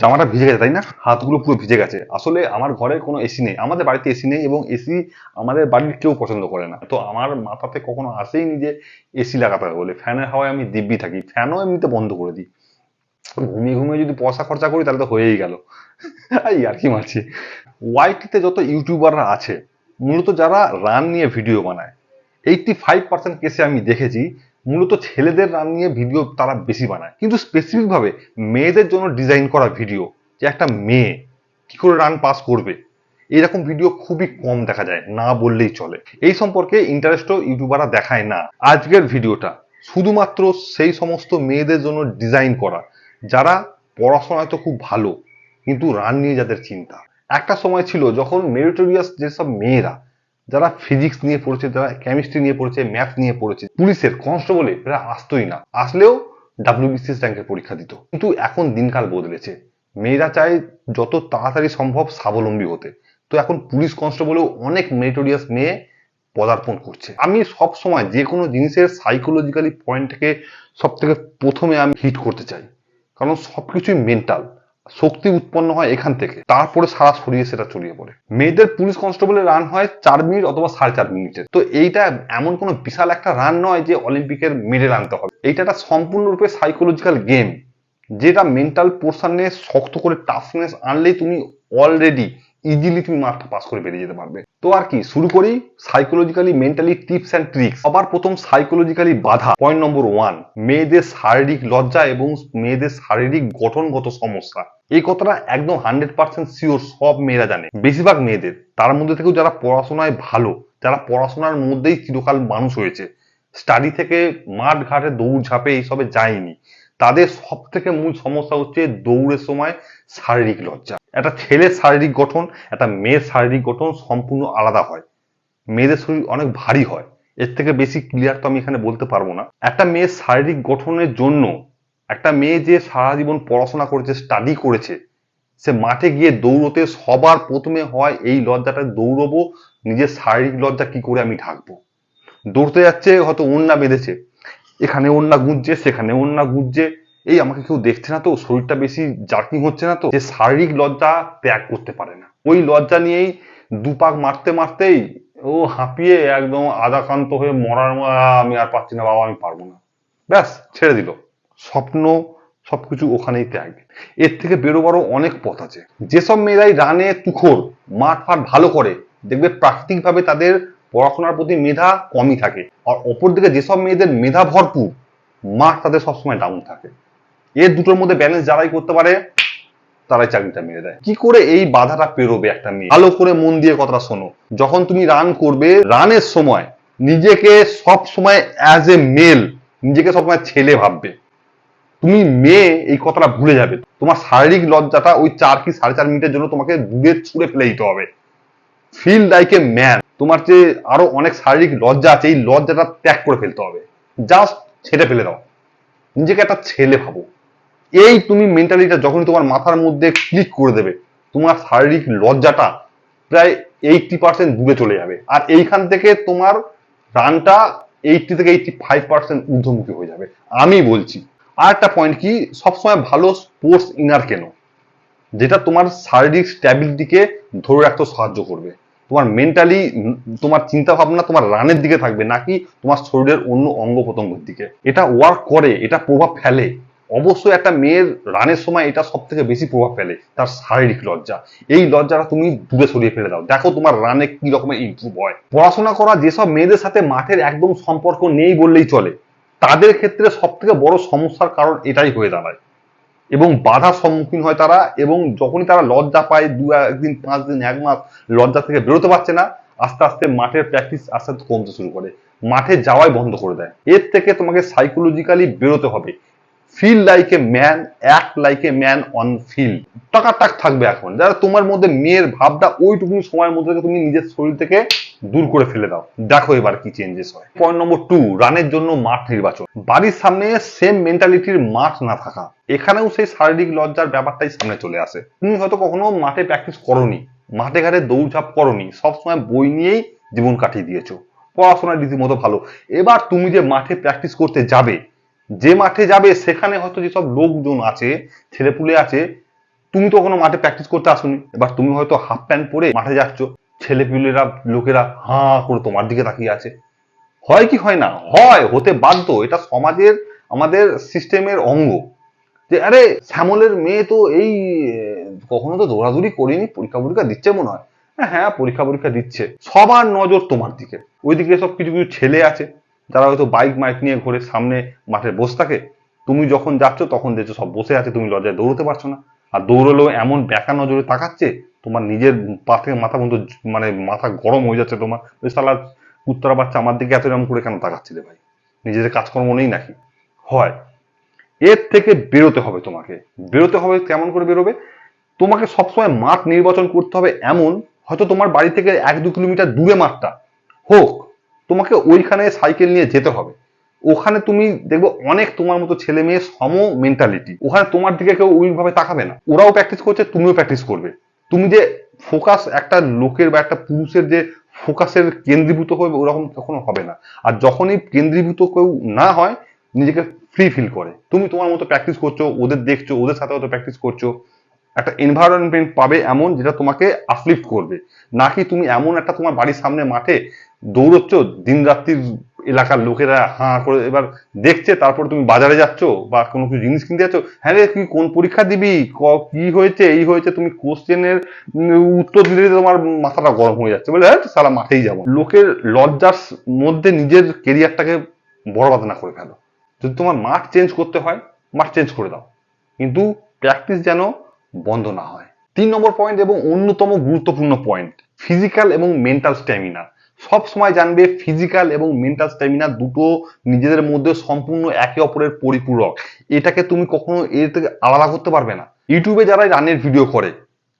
জামাটা ভিজে গেছে, তাই না? হাতগুলো পুরো ভিজে গেছে। আসলে আমার ঘরে কোনো এসি নেই। আমাদের বাড়িতে এসি নেই এবং এসি আমাদের বাড়ির কেউ পছন্দ করে না। তো আমার মাথাতে কখনো আসেইনি যে এসি লাগাতে হবে বলে। ফ্যানের হাওয়ায় আমি দিব্যি থাকি। ফ্যানও এমনিতে বন্ধ করে দিই। ঘুমিয়ে ঘুমিয়ে যদি পয়সা খরচা করি, তাহলে তো হয়েই গেল। আর কি মারছি। ওয়াইটিতে যত ইউটিউবাররা আছে, মূলত যারা রান নিয়ে ভিডিও বানায় এইটটি ফাইভ পার্সেন্ট কেসে আমি দেখেছি মূলত ছেলেদের রান নিয়ে ভিডিও তারা বেশি বানায়। কিন্তু স্পেসিফিক ভাবে মেয়েদের জন্য ডিজাইন করা ভিডিও যে একটা মেয়ে কি করে রান পাস করবে, এরকম ভিডিও খুবই কম দেখা যায়, না বললেই চলে। এই সম্পর্কে ইন্টারেস্টও ইউটিউবাররা দেখায় না আজকের ভিডিওটা শুধুমাত্র সেই সমস্ত মেয়েদের জন্য ডিজাইন করা, যারা পড়াশোনায় তো খুব ভালো, কিন্তু রান নিয়ে যাদের চিন্তা। একটা সময় ছিল যখন মেরিটোরিয়াস যেসব মেয়েরা যারা ফিজিক্স নিয়ে পড়েছে, যারা কেমিস্ট্রি নিয়ে পড়েছে ম্যাথ নিয়ে পড়েছে, পুলিশের কনস্টেবলে প্রায় আসতোই না। আসলেও ডাব্লিউবিসিএস র্যাঙ্কের পরীক্ষা দিত। কিন্তু এখন দিনকাল বদলেছে। মেয়েরা চায় যত তাড়াতাড়ি সম্ভব স্বাবলম্বী হতে। তো এখন পুলিশ কনস্টেবলেও অনেক মেরিটোরিয়াস মেয়ে পদার্পণ করছে। আমি সব সময় যে কোনো জিনিসের সাইকোলজিক্যালি পয়েন্টকে সব থেকে প্রথমে আমি হিট করতে চাই। কারণ সবকিছুই মেন্টাল শক্তি উৎপন্ন হয় এখান থেকে। তারপরে সারা শরীরে সেটা ছড়িয়ে পড়ে। মেয়েদের পুলিশ কনস্টেবলের রান হয় চার মিনিট অথবা সাড়ে চার মিনিটের তো এইটা এমন কোনো বিশাল একটা রান নয় যে অলিম্পিকের মেডেল আনতে হবে। এইটা একটা সম্পূর্ণরূপে সাইকোলজিক্যাল গেম যেটা মেন্টাল পোর্শনে শক্ত করে টাফনেস আনলেই তুমি অলরেডি ইজিলি তুমি মাঠটা পাস করে বেরিয়ে যেতে পারবে। তো আর কি, শুরু করি psychologically mentally tips and tricks সবার প্রথম সাইকোলজিক্যালি বাধা পয়েন্ট নম্বর ওয়ান মেয়েদের শারীরিক লজ্জা এবং মেয়েদের শারীরিক গঠনগত সমস্যা। এই কথাটা একদম হান্ড্রেড পার্সেন্ট শিওর সব মেয়েরা জানে। বেশিরভাগ মেয়েদের, তার মধ্যে থেকেও যারা পড়াশোনায় ভালো, যারা পড়াশোনার মধ্যেই চিরকাল মানুষ হয়েছে স্টাডি থেকে মাঠ ঘাটে দৌড় ঝাঁপে এইসবে যায়নি। তাদের সব থেকে মূল সমস্যা হচ্ছে দৌড়ের সময় শারীরিক লজ্জা। একটা ছেলের শারীরিক গঠন, একটা মেয়ের শারীরিক গঠন সম্পূর্ণ আলাদা হয়। মেয়েদের শরীর অনেক ভারী হয়। এর থেকে বেশি ক্লিয়ার তো আমি এখানে বলতে পারব না। একটা মেয়ের শারীরিক গঠনের জন্য, একটা মেয়ে যে সারা জীবন পড়াশোনা করেছে স্টাডি করেছে, সে মাঠে গিয়ে দৌড়তে সবার প্রথমে হয়, এই লজ্জাটা দৌড়বো, নিজের শারীরিক লজ্জা কি করে আমি ঢাকবো? দৌড়তে যাচ্ছে, হয়তো ওন্না বেঁধেছে। এখানে ওন্না গুঁজছে, সেখানে ওন্না গুঁজছে। এই আমাকে কেউ দেখছে না তো, শরীরটা বেশি জার্কিং হচ্ছে না তো যে শারীরিক লজ্জা ত্যাগ করতে পারে না। ওই লজ্জা নিয়েই দুপাক মারতে মারতেই ও হাঁপিয়ে একদম আদাকান্ত হয়ে মরার আমি আর পারছি না, বাবা আমি পারব না। ব্যাস, ছেড়ে দিল। স্বপ্ন, সবকিছু ওখানেই ত্যাগ। এর থেকে বেরোবারও অনেক পথ আছে। যেসব মেয়েরাই রানে তুখোর মাঠ ফাট ভালো করে, দেখবে প্রাকৃতিকভাবে তাদের পড়াশোনার প্রতি মেধা কমই থাকে। আর অপরদিকে যেসব মেয়েদের মেধা ভরপুর মাঠ তাদের সবসময় ডাউন থাকে। এর দুটোর মধ্যে ব্যালেন্স যারাই করতে পারে, তারাই চাকরিটা মেরে দেয়। কি করে এই বাধাটা পেরোবে একটা মেয়ে? ভালো করে মন দিয়ে কথাটা শোনো। যখন তুমি রান করবে রানের সময় নিজেকে সব সময় অ্যাজ এ মেল নিজেকে সবসময় ছেলে ভাববে। তুমি মেয়ে, এই কথাটা ভুলে যাবে। তোমার শারীরিক লজ্জাটা ওই চার কি সাড়ে চার মিনিটের জন্য তোমাকে দূরে ছুঁড়ে ফেলে দিতে হবে। ফিল লাইক এ ম্যান তোমার যে আরও অনেক শারীরিক লজ্জা আছে, এই লজ্জাটা ত্যাগ করে ফেলতে হবে। জাস্ট ছেড়ে ফেলে দাও। নিজেকে একটা ছেলে ভাবো। এই তুমি মেন্টালিটা যখনই তোমার মাথার মধ্যে ক্লিক করে দেবে, তোমার শারীরিক লজ্জাটা প্রায় এইটটি পার্সেন্ট দূরে চলে যাবে। আর এইখান থেকে তোমার রানটা এইটটি থেকে এইটটি ফাইভ পার্সেন্ট ঊর্ধ্বমুখী হয়ে যাবে। আমি বলছি। আর একটা পয়েন্ট কি? সবসময় ভালো স্পোর্টস ইনার কেন? যেটা তোমার শারীরিক স্ট্যাবিলিটিকে ধরে রাখতে সাহায্য করবে। তোমার মেন্টালি তোমার চিন্তা ভাবনা তোমার রানের দিকে থাকবে, নাকি তোমার শরীরের অন্য অঙ্গ প্রত্যঙ্গের দিকে। এটা ওয়ার্ক করে, এটা প্রভাব ফেলে। অবশ্যই একটা মেয়ের রানের সময় এটা সব থেকে বেশি প্রভাব ফেলে, তার শারীরিক লজ্জা। এই লজ্জাটা তুমি দূরে সরিয়ে ফেলে দাও। দেখো তোমার রানে কি রকমের ইমপ্রুভ হয়। পড়াশোনা করা যেসব মেয়েদের সাথে মাঠের একদম সম্পর্ক নেই বললেই চলে, তাদের ক্ষেত্রে সব থেকে বড় সমস্যার কারণ এটাই হয়ে দাঁড়ায়। এবং বাধার সম্মুখীন হয় তারা এবং যখনই তারা লজ্জা পায়, দু একদিন, পাঁচ দিন, এক মাস লজ্জা থেকে বেরোতে পারছে না, আস্তে আস্তে মাঠের প্র্যাকটিস আস্তে আস্তে কমতে শুরু করে। মাঠে যাওয়াই বন্ধ করে দেয়। এর থেকে তোমাকে সাইকোলজিক্যালি বেরোতে হবে। Feel like a man act like a man on feel টাকাটাক থাকবে এখন। যারা তোমার মধ্যে মেয়ের ভাবটা ওইটুকু সময়ের মধ্যে তুমি নিজের শরীর থেকে দূর করে ফেলে দাও। দেখো এবার কি চেঞ্জেস হয়। পয়েন্ট নম্বর টু রানের জন্য মাঠ নির্বাচন। বাড়ির সামনে সেম মেন্টালিটির মাঠ না থাকা। এখানেও সেই শারীরিক লজ্জার ব্যাপারটাই সামনে চলে আসে। তুমি হয়তো কখনো মাঠে প্র্যাকটিস করনি, মাঠে ঘাটে দৌড়ঝাঁপ করনি, সবসময় বই নিয়েই জীবন কাটিয়ে দিয়েছ। পড়াশোনার রীতিমতো ভালো। এবার তুমি যে মাঠে প্র্যাকটিস করতে যাবে যে মাঠে যাবে সেখানে হয়তো যেসব লোকজন আছে ছেলেপুলে আছে তুমি তো কোনো মাঠে প্র্যাকটিস করতে আসোনি। এবার তুমি হয়তো হাফ প্যান্ট পরে মাঠে যাচ্ছ ছেলে পিলেরা লোকেরা হাঁ করে তোমার দিকে তাকিয়ে আছে। হয় কি হয় না? হয় হতে বাধ্য। এটা সমাজের আমাদের সিস্টেমের অঙ্গ। যে আরে শ্যামলের মেয়ে তো এই কখনো তো দৌড়াদৌড়ি করিনি পরীক্ষা পরীক্ষা দিচ্ছে মনে হয়। হ্যাঁ, হ্যাঁ পরীক্ষা পরীক্ষা দিচ্ছে। সবার নজর তোমার দিকে। ওইদিকে সব কিছু কিছু ছেলে আছে। যারা হয়তো বাইক মাইক নিয়ে ঘোরে সামনে মাঠে বসে থাকে তুমি যখন যাচ্ছ তখন দেখছ সব বসে আছে, তুমি লজ্জায় দৌড়তে পারছ না। আর দৌড়লেও এমন বেকা নজরে তাকাচ্ছে, তোমার নিজের পা থেকে মাথা পর্যন্ত মানে মাথা গরম হয়ে যাচ্ছে তোমার। ওই সালা উত্তরা বাচ্চা আমার দিকে এত এরকম করে কেন তাকাচ্ছে রে ভাই? নিজেদের কাজকর্ম নেই নাকি? হয়। এর থেকে বেরোতে হবে তোমাকে। বেরোতে হবে কেমন করে বেরোবে? তোমাকে সবসময় মাঠ নির্বাচন করতে হবে এমন, হয়তো তোমার বাড়ি থেকে এক দু কিলোমিটার দূরে মাঠটা। হোক তোমাকে ওইখানে সাইকেল নিয়ে যেতে হবে। ওখানে তুমি দেখবে অনেক তোমার মতো ছেলে মেয়ে সম মেন্টালিটি ওখানে তোমার দিকে কেউ ওইভাবে তাকাবে না। ওরাও প্র্যাকটিস করছে, তুমিও প্র্যাকটিস করবে। তুমি যে ফোকাস একটা লোকের বা একটা পুরুষের যে ফোকাসের কেন্দ্রীভূত হবে ওরকম কখনো হবে না। আর যখনই কেন্দ্রীভূত কেউ না হয়, নিজেকে ফ্রি ফিল করে। তুমি তোমার মতো প্র্যাকটিস করছ, ওদের দেখছ, ওদের সাথে হয়তো প্র্যাকটিস করছ। একটা এনভায়রনমেন্ট পাবে এমন যেটা তোমাকে আপলিফ্ট করবে। নাকি তুমি এমন একটা তোমার বাড়ির সামনে মাঠে দৌড়চ্ছ দিন রাত্রির এলাকার লোকেরা হাঁ করে এবার দেখছে, তারপর তুমি বাজারে যাচ্ছ বা কোনো কিছু জিনিস কিনতে যাচ্ছ হ্যাঁ রে, তুই কোন পরীক্ষা দিবি? ক- হয়েছে? এই হয়েছে। তুমি কোশ্চেনের উত্তর দিতে তোমার মাথাটা গরম হয়ে যাচ্ছে। বলে হ্যাঁ সারা মাঠেই যাব। লোকের লজ্জার মধ্যে নিজের কেরিয়ারটাকে বরবাদ না করে ফেলো। যদি তোমার মাঠ চেঞ্জ করতে হয়, মাঠ চেঞ্জ করে দাও। কিন্তু প্র্যাকটিস যেন বন্ধ না হয়। তিন নম্বর পয়েন্ট এবং অন্যতম গুরুত্বপূর্ণ পয়েন্ট ফিজিক্যাল এবং মেন্টাল স্ট্যামিনা সব সময় জানবে ফিজিক্যাল এবং মেন্টাল স্ট্যামিনা দুটো নিজেদের মধ্যে সম্পূর্ণ একে অপরের পরিপূরক। এটাকে তুমি কখনো এর থেকে আলাদা করতে পারবে না। ইউটিউবে যারা রানের ভিডিও করে,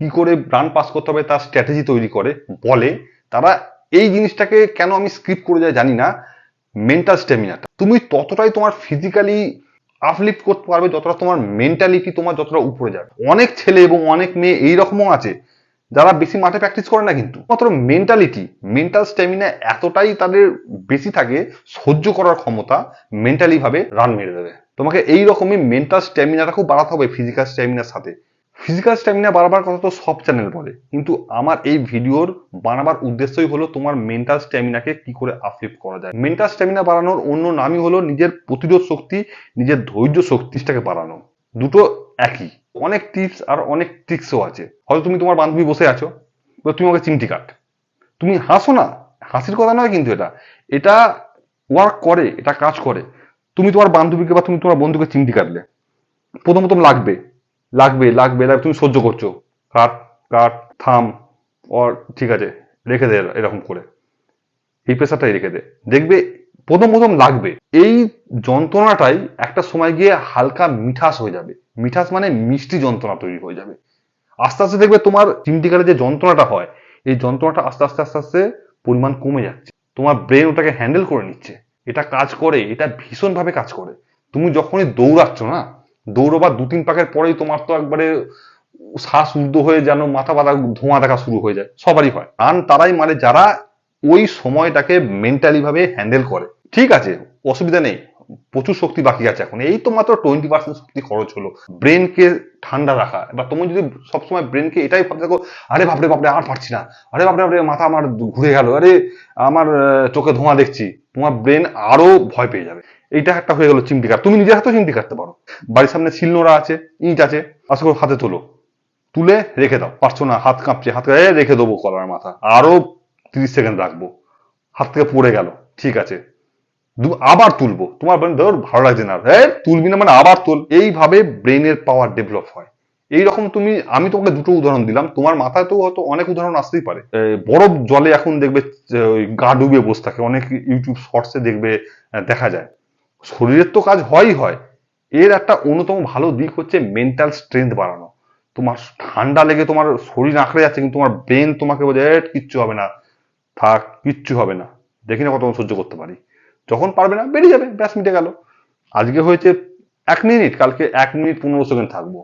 কি করে রান পাস করতে হবে তার স্ট্র্যাটেজি তৈরি করে, বলে, তারা এই জিনিসটাকে কেন আমি স্ক্রিপ্ট করে যায় জানি না। মেন্টাল স্ট্যামিনাটা তুমি ততটাই তোমার ফিজিক্যালি আপলিফ্ট করতে পারবে যতটা তোমার মেন্টালিটি তোমার যতটা উপরে যাবে। অনেক ছেলে এবং অনেক মেয়ে এইরকমও আছে, যারা বেশি মাঠে প্র্যাকটিস করে না কিন্তু। মাত্র মেন্টালিটি মেন্টাল স্ট্যামিনা এতটাই তাদের বেশি থাকে, সহ্য করার ক্ষমতা মেন্টালি ভাবে রান মেরে দেবে। তোমাকে এইরকমই মেন্টাল স্ট্যামিনাটা খুব বাড়াতে হবে ফিজিক্যাল স্ট্যামিনার সাথে। ফিজিক্যাল স্ট্যামিনা বাড়াবার কথা তো সব চ্যানেল বলে। কিন্তু আমার এই ভিডিওর বানাবার উদ্দেশ্যই হলো তোমার মেন্টাল স্ট্যামিনাকে কি করে আপলিফ্ট করা যায়। মেন্টাল স্ট্যামিনা বাড়ানোর অন্য নামই হলো নিজের প্রতিরোধ শক্তি, নিজের ধৈর্য শক্তিটাকে বাড়ানো। দুটো একই। অনেক টিপস আর অনেক ট্রিক্সও আছে। হয়তো তুমি তোমার বান্ধবী বসে আছো তুমি আমাকে চিমটি কাট। তুমি হাসো না, হাসির কথা নয় কিন্তু এটা। এটা ওয়ার্ক করে, এটা কাজ করে। তুমি তোমার বান্ধবীকে বা তুমি তোমার বন্ধুকে চিমটি কাটলে। প্রথম প্রথম লাগবে। লাগবে লাগবে লাগবে, তুমি সহ্য করছ। কাট কাট থাম ওর ঠিক আছে রেখে দে এরকম করে। এই প্রেশারটাই রেখে দে। দেখবে প্রথম প্রথম লাগবে। এই যন্ত্রণাটাই একটা সময় গিয়ে হালকা মিঠাস হয়ে যাবে। মিঠাস মানে মিষ্টি যন্ত্রণা তৈরি হয়ে যাবে। আস্তে আস্তে দেখবে তোমার চিমটিকারে যে যন্ত্রণাটা হয় এই যন্ত্রণাটা আস্তে আস্তে আস্তে আস্তে পরিমাণ কমে যাচ্ছে। তোমার ব্রেন ওটাকে হ্যান্ডেল করে নিচ্ছে। এটা কাজ করে এটা ভীষণভাবে কাজ করে। তুমি যখনই দৌড়াচ্ছ না দৌড়বার দু তিন পাকের পরেই তোমার তো একবারে শ্বাস উর্ধ হয়ে যেন মাথা বাঁধা ধোঁয়া দেখা শুরু হয়ে যায়। সবারই হয়। রান তারাই মানে যারা ওই সময়টাকে মেন্টালি ভাবে হ্যান্ডেল করে। ঠিক আছে, অসুবিধা নেই। প্রচুর শক্তি বাকি আছে এখন। এই তো মাত্র টোয়েন্টি পার্সেন্ট শক্তি খরচ হলো। ব্রেনকে ঠান্ডা রাখা। এবার তুমি যদি সবসময় ব্রেনকে এটাই ভাবতে থাকো, আরে বাপরে বাপরে, আর পারছি না। আরে বাপরে বাপরে, মাথা আমার ঘুরে গেল। আরে আমার চোখে ধোঁয়া দেখছি। তোমার ব্রেন আরও ভয় পেয়ে যাবে। এইটা একটা হয়ে গেল চিমটি কাট তুমি নিজের হাতেও চিমটি কাটতে পারো। বাড়ির সামনে শিলনোড়া আছে, ইট আছে, আশা করে হাতে তোলো। তুলে রেখে দাও। পারছ না, হাত কাঁপছে, হাত এই রেখে দেবো কলার মাথা। আরও তিরিশ সেকেন্ড রাখব। হাত থেকে পড়ে গেল। ঠিক আছে। আবার তুলবো। তোমার ব্রেন ধর ভালো লাগছে না। তুলবি না মানে আবার তোল। এইভাবে ব্রেনের পাওয়ার ডেভেলপ হয়। এইরকম তুমি আমি তোমাকে দুটো উদাহরণ দিলাম। তোমার মাথায় তো হয়তো অনেক উদাহরণ আসতেই পারে। বরফ জলে এখন দেখবে গা ডুবে বসে থাকে। অনেক ইউটিউব শর্টসে দেখবে দেখা যায়। শরীরের তো কাজ হয়ই হয়। এর একটা অন্যতম ভালো দিক হচ্ছে মেন্টাল স্ট্রেংথ বাড়ানো। তোমার ঠান্ডা লেগে তোমার শরীর আঁকড়ে যাচ্ছে কিন্তু তোমার ব্রেন তোমাকে বলে "এ, কিচ্ছু হবে না। থাক কিচ্ছু হবে না। দেখি না কত সহ্য করতে পারি। যখন পারবে না বেরিয়ে যাবে। ব্যাস মিটে গেল। আজকে হয়েছে এক মিনিট কালকে এক মিনিট পনেরো সেকেন্ড থাকব।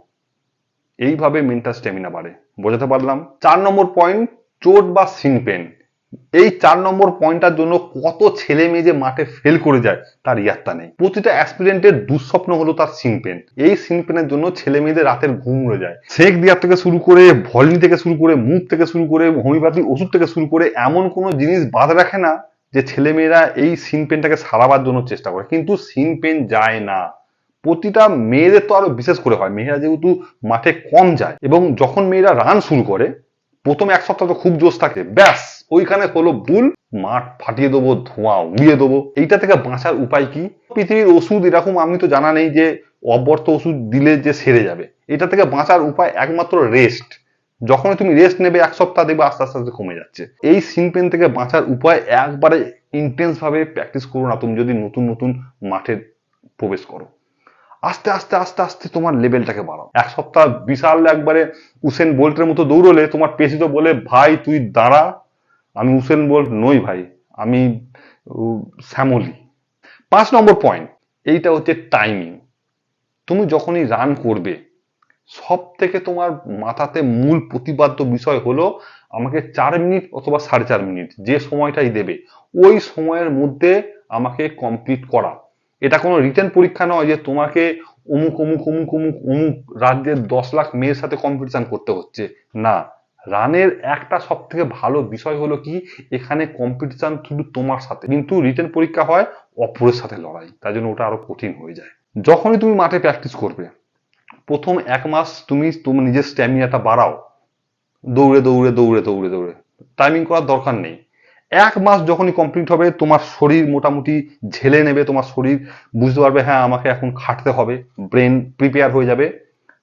এইভাবে মেন্টাল স্ট্যামিনা বাড়ে। বোঝাতে পারলাম? চার নম্বর পয়েন্ট চোট বা সিন পেন এই চার নম্বর পয়েন্টটার জন্য কত ছেলে মেয়ে যে মাঠে ফেল করে যায়, তার ইয়াত্তা নেই। প্রতিটা অ্যাসপিরেন্টের দুঃস্বপ্ন হলো তার সিন পেন এই সিন পেনের জন্য ছেলে মেয়েদের রাতের ঘুম উড়ে যায়। সেক দেওয়ার থেকে শুরু করে, ভলিনি থেকে শুরু করে, মুখ থেকে শুরু করে, হোমিওপ্যাথি ওষুধ থেকে শুরু করে, এমন কোনো জিনিস বাদ রাখে না যে ছেলে মেয়েরা এই সিন পেনটাকে সারাবার জন্য চেষ্টা করে। কিন্তু সিন পেন যায় না। প্রতিটা মেয়েদের তো আরও বিশেষ করে হয়। মেয়েরা যেহেতু মাঠে কম যায় এবং যখন মেয়েরা রান শুরু করে, প্রথম এক সপ্তাহ তো খুব জোশ থাকে। ব্যাস, ওইখানে হলো ভুল। মাঠ ফাটিয়ে দেবো, ধোঁয়া উড়িয়ে দেবো। এইটা থেকে বাঁচার উপায় কি? পৃথিবীর ওষুধ এরকম, আমি তো জানা নেই যে অব্যর্থ ওষুধ দিলে যে সেরে যাবে। এটা থেকে বাঁচার উপায় একমাত্র রেস্ট যখনই তুমি রেস্ট নেবে, এক সপ্তাহ দেখবে আস্তে আস্তে আস্তে কমে যাচ্ছে। এই সিন পেন থেকে বাঁচার উপায় একবারে ইন্টেন্স ভাবে প্র্যাকটিস করো না তুমি যদি নতুন নতুন মাঠে প্রবেশ করো। আস্তে আস্তে আস্তে আস্তে তোমার লেভেলটাকে বাড়াও। এক সপ্তাহ বিশাল একবারে উসেন বোল্টের মতো দৌড়লে তোমার পেশি তো বলে, ভাই, তুই দাঁড়া। আমি উসেন বোল্ট নই ভাই, আমি শ্যামলি। পাঁচ নম্বর পয়েন্ট এইটা হচ্ছে টাইমিং তুমি যখনই রান করবে সব থেকে তোমার মাথাতে মূল প্রতিপাদ্য বিষয় হলো, আমাকে চার মিনিট অথবা সাড়ে চার মিনিট যে সময়টাই দেবে, ওই সময়ের মধ্যে আমাকে কমপ্লিট করা। এটা কোনো রিটেন পরীক্ষা নয় যে তোমাকে অমুক অমুক অমুক অমুক অমুক রাজ্যের দশ লাখ মেয়ের সাথে কম্পিটিশন করতে হচ্ছে। না, রানের একটা সব থেকে ভালো বিষয় হলো কি, এখানে কম্পিটিশন শুধু তোমার সাথে। কিন্তু রিটেন পরীক্ষা হয় অপরের সাথে লড়াই তাই জন্য ওটা আরও কঠিন হয়ে যায়। যখনই তুমি মাঠে প্র্যাকটিস করবে, প্রথম এক মাস তুমি তোমার নিজের স্ট্যামিনাটা বাড়াও। দৌড়ে দৌড়ে দৌড়ে দৌড়ে দৌড়ে। টাইমিং করার দরকার নেই। এক মাস যখনই কমপ্লিট হবে, তোমার শরীর মোটামুটি ঝেলে নেবে, তোমার শরীর বুঝতে পারবে হ্যাঁ আমাকে এখন খাটতে হবে ব্রেন প্রিপেয়ার হয়ে যাবে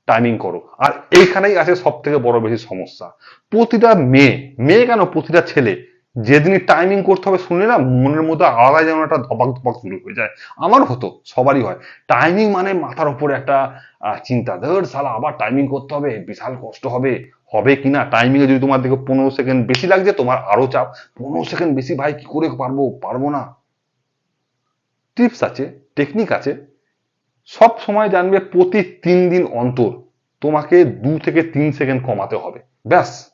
টাইমিং করো। আর এইখানেই আছে সব থেকে বড় বেশি সমস্যা। প্রতিটা মেয়ে মেয়ে কেন প্রতিটা ছেলে? যেদিনই টাইমিং করতে হবে শুনে না মনের মধ্যে আলাদা যেমন একটা ধপাক ধপাক শুরু হয়ে যায়। আমার হতো, সবারই হয়। টাইমিং মানে মাথার উপরে একটা চিন্তা। ধর সালা আবার টাইমিং করতে হবে, বিশাল কষ্ট হবে। হবে কিনা টাইমিং এ যদি তোমার দেখো পনেরো সেকেন্ড বেশি লাগছে, তোমার আরও চাপ। পনেরো সেকেন্ড বেশি, ভাই, কি করে পারব? পারব না। টিপস আছে টেকনিক আছে। সব সময় জানবে প্রতি তিন দিন অন্তর। তোমাকে দু থেকে তিন সেকেন্ড কমাতে হবে। ব্যাস।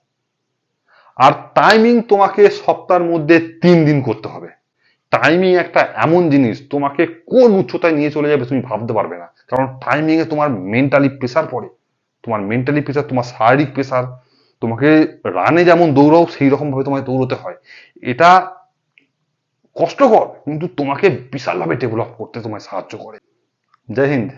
আর টাইমিং তোমাকে সপ্তাহের মধ্যে তিন দিন করতে হবে। টাইমিং একটা এমন জিনিস, তোমাকে কোন উচ্চতায় নিয়ে চলে যাবে তুমি ভাবতে পারবে না। কারণ টাইমিং এ তোমার মেন্টালি প্রেসার পড়ে। তোমার মেন্টালি প্রেসার তোমার শারীরিক প্রেসার তোমাকে রানে যেমন দৌড়াও সেই রকমভাবে তোমায় দৌড়তে হয়। এটা কষ্টকর, কিন্তু তোমাকে বিশালভাবে ডেভেলপ করতে তোমায় সাহায্য করে। জয় হিন্দ।